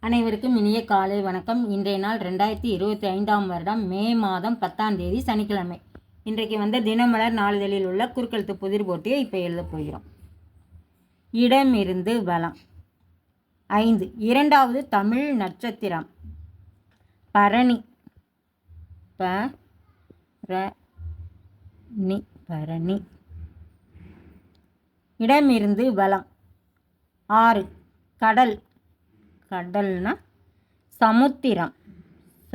அனைவருக்கும் இனிய காலை வணக்கம். இன்றைய நாள் ரெண்டாயிரத்தி இருபத்தி ஐந்தாம் வருடம் மே மாதம் பத்தாம் தேதி சனிக்கிழமை. இன்றைக்கு வந்த தினமலர் நாளிதழில் உள்ள குறுக்கெழுத்து புதிர் போட்டியை இப்போ எழுதப் போகிறோம். இடமிருந்து வளம். ஐந்து. இரண்டாவது தமிழ் நட்சத்திரம். பரணி. ப ர நி பரணி. இடமிருந்து வளம். ஆறு. கடல். கடல்னா சமுத்திரம். ச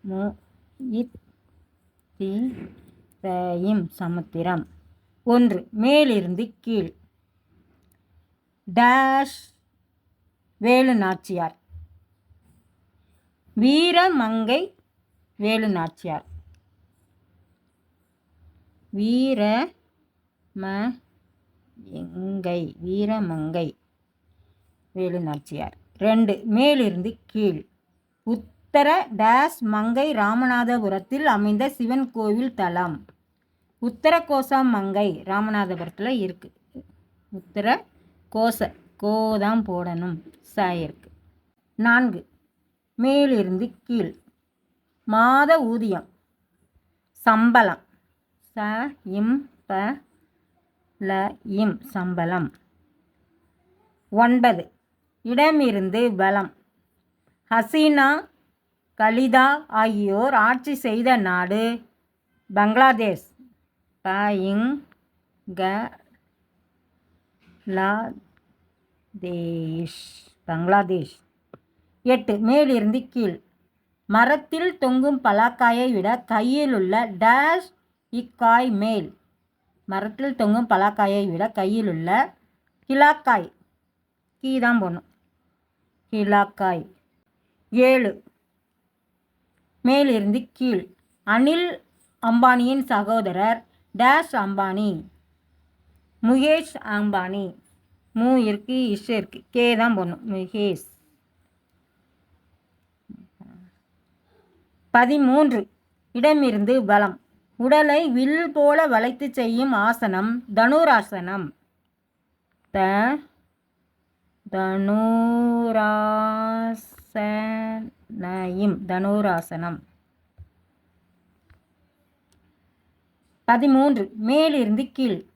மு இம் சமுத்திரம். ஒன்று மேலிருந்து கீழ். டேஷ் வேலு நாச்சியார் வீரமங்கை வேலு நாச்சியார் வீர ம எங்கை வீரமங்கை. வேலு நாச்சியார். ரெண்டு மேலிருந்து கீழ். உத்தர டேஸ் மங்கை ராமநாதபுரத்தில் அமைந்த சிவன் கோவில் தலம். உத்தர கோசம் மங்கை ராமநாதபுரத்தில் இருக்கு. உத்தர கோச கோதான் போடணும் ச இருக்கு. நான்கு மேலிருந்து கீழ். மாத ஊதியம் சம்பளம் ச இம் ப ல இம் சம்பளம். ஒன்பது இடமிருந்து பலம். ஹசீனா கலிதா ஆகியோர் ஆட்சி செய்த நாடு பங்களாதேஷ். பாயிங் க தேஷ் பங்களாதேஷ். எட்டு மேலிருந்து கீழ். மரத்தில் தொங்கும் பலாக்காயை விட கையில் உள்ள டேஷ் இக்காய் மேல். மரத்தில் தொங்கும் பலாக்காயை விட கையில் உள்ள கிலாக்காய் கீ தான் போடணும். இலாக்காய். ஏழு. மேலிருந்து கீழ். அனில் அம்பானியின் சகோதரர் டேஷ் அம்பானி. முகேஷ் அம்பானி. மு இருக்கு இஷ் இருக்கு. கே தான் போடணும். முகேஷ். பதிமூன்று. இடமிருந்து பலம் உடலை வில் போல வளைத்து செய்யும் ஆசனம் தனுராசனம். த தனுராசனையும். தனுராசனம். பதிமூன்று. மேலிருந்து கீழ்.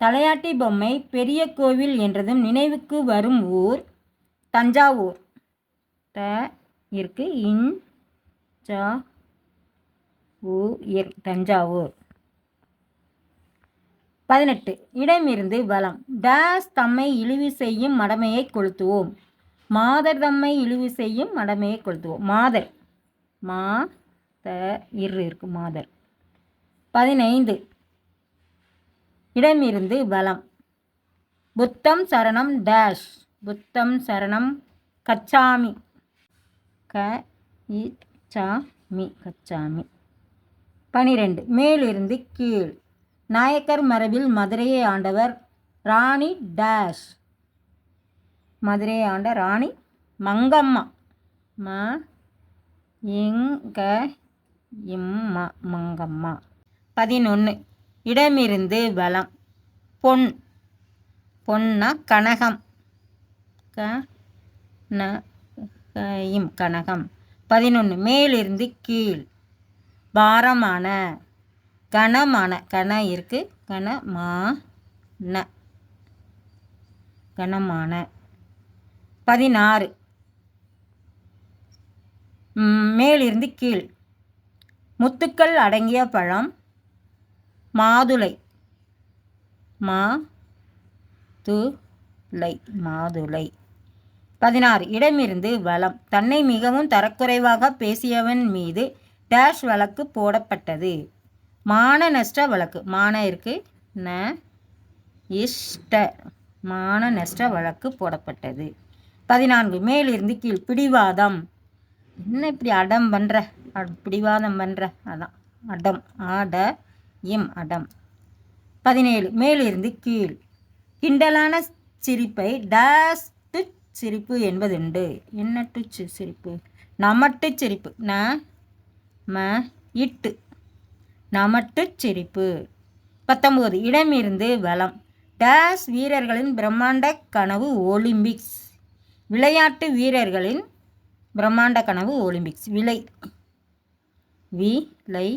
தலையாட்டி பொம்மை பெரிய கோவில் என்றதும் நினைவுக்கு வரும் ஊர் தஞ்சாவூர். த இருக்கு இன் ஜா ஊ இர் தஞ்சாவூர். பதினெட்டு. இடமிருந்து பலம் டேஸ் தம்மை இழிவு செய்யும் மடமையை கொளுத்துவோம். மாதர் தம்மை இழிவு செய்யும் மடமையை கொளுத்துவோம். மாதர். மா த இரு இருக்கு மாதர். பதினைந்து. இடமிருந்து பலம் புத்தம் சரணம் டேஷ் புத்தம் சரணம் கச்சாமி. க இ சா மி கச்சாமி. பனிரெண்டு. மேலிருந்து கீழ். நாயக்கர் மரபில் மதுரையை ஆண்டவர் ராணி டேஷ். மதுரையை ஆண்ட ராணி மங்கம்மா. ம இங்க இம்மா மங்கம்மா. பதினொன்று இடமிருந்து வலம். பொன் பொன்னா கனகம். க ந இம் கனகம். பதினொன்று மேலிருந்து கீழ். பாரமான கனமான கண இருக்கு. கனமா ந. கனமான. பதினாறு. மேலிருந்து கீழ். முத்துக்கள் அடங்கிய பழம். மாதுளை. மா துளை மாதுளை. பதினாறு. இடமிருந்து வளம். தன்னை மிகவும் தரக்குறைவாக பேசியவன் மீது டேஷ் வழக்கு போடப்பட்டது. மான நஷ்ட வழக்கு மான இருக்கு ந இஷ்ட. மான நஷ்ட வழக்கு போடப்பட்டது பதினான்கு. மேலிருந்து கீழ். பிடிவாதம். என்ன இப்படி அடம் பண்ணுற பிடிவாதம் பண்ணுற அதான். அடம். ஆட இம் அடம். பதினேழு. மேலிருந்து கீழ். கிண்டலான சிரிப்பை டேஸ் டு சிரிப்பு என்பதுண்டு. என்ன டு சிரிப்பு? நமட்டு சிரிப்பு. ந ம இட்டு. நமட்டு சிரிப்பு பத்தொம்போது இடமிருந்து வளம். டேஸ் வீரர்களின் பிரம்மாண்ட கனவு ஒலிம்பிக்ஸ். விளையாட்டு வீரர்களின் பிரம்மாண்ட கனவு ஒலிம்பிக்ஸ். விலை விலை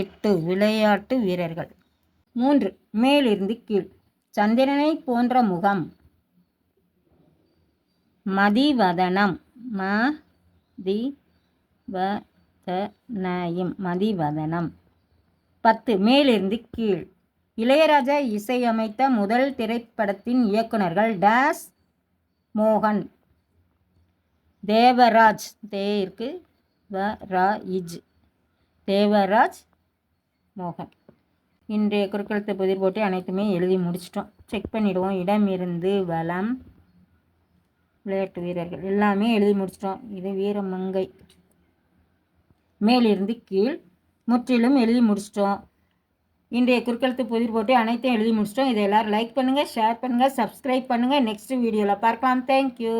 எட்டு விளையாட்டு வீரர்கள். மூன்று மேலிருந்து கீழ். சந்திரனை போன்ற முகம். மதிவதனம். ம தி வ நயம் மதிவதனம். பத்து மேலிருந்து கீழ். இளையராஜா இசையமைத்த முதல் திரைப்படத்தின் இயக்குனர்கள் டேஸ் மோகன். தேவராஜ் தேருக்கு வ ரா இஜ் தேவராஜ் மோகன். இன்றைய குறுக்கெழுத்து புதிர் போட்டு அனைத்துமே எழுதி முடிச்சிட்டோம். செக் பண்ணிவிடுவோம் இடம் இருந்து வளம். விளையாட்டு வீரர்கள். எல்லாமே எழுதி முடிச்சிட்டோம். இது வீரமங்கை. மேலிருந்து கீழ் முற்றிலும் எழுதி முடிச்சிட்டோம். இன்றைய குறுக்கெழுத்து புதிர் போட்டு அனைத்தையும் எழுதி முடிச்சிட்டோம். இதை எல்லோரும் லைக் பண்ணுங்கள் ஷேர் பண்ணுங்கள் சப்ஸ்கிரைப் பண்ணுங்கள் நெக்ஸ்ட் வீடியோவில் பார்க்கலாம். தேங்க்யூ